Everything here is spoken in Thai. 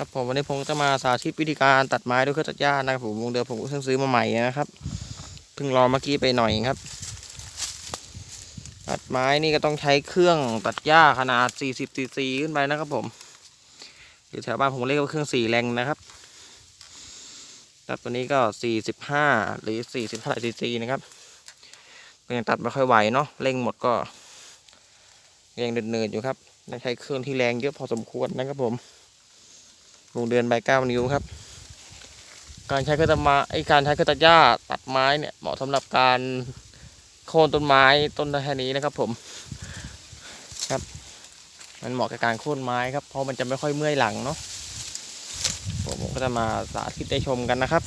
ครับผมวันนี้ผมจะมาสาธิตวิธีการตัดไม้ด้วยเครื่องตัดหญ้านะครับผมวงเดิมผมเพิ่งซื้อมาใหม่นะครับเพิ่งรอเมื่อกี้ไปหน่อยครับ ตัดไม้นี่ก็ต้องใช้เครื่องตัดหญ้าขนาด 40ซีซีขึ้นไปนะครับผมอยู่แถวบ้านผมเรียกว่าเครื่อง4แรงนะครับตัดตัวนี้ก็ 45 หรือ40เท่าไหร่ซีซีนะครับก็ยังตัดไม่ค่อยไหวเนาะเร่งหมดก็ยังเดินๆอยู่ครับต้องใช้เครื่องที่แรงเยอะพอสมควรนะครับผมูงเดือนใบเก้านิ้วครับ การใช้เครื่องตัดไม้ไอการใช้เครื่องตัดหญ้าตัดไม้เนี่ยเหมาะสำหรับการโค่นต้นไม้ต้นแค่นี้นะครับ ผมครับ มันเหมาะกับการโค่นไม้ครับเพราะมันจะไม่ค่อยเมื่อยหลังเนาะผมก็จะมาสาธิตได้ชมกันนะครับ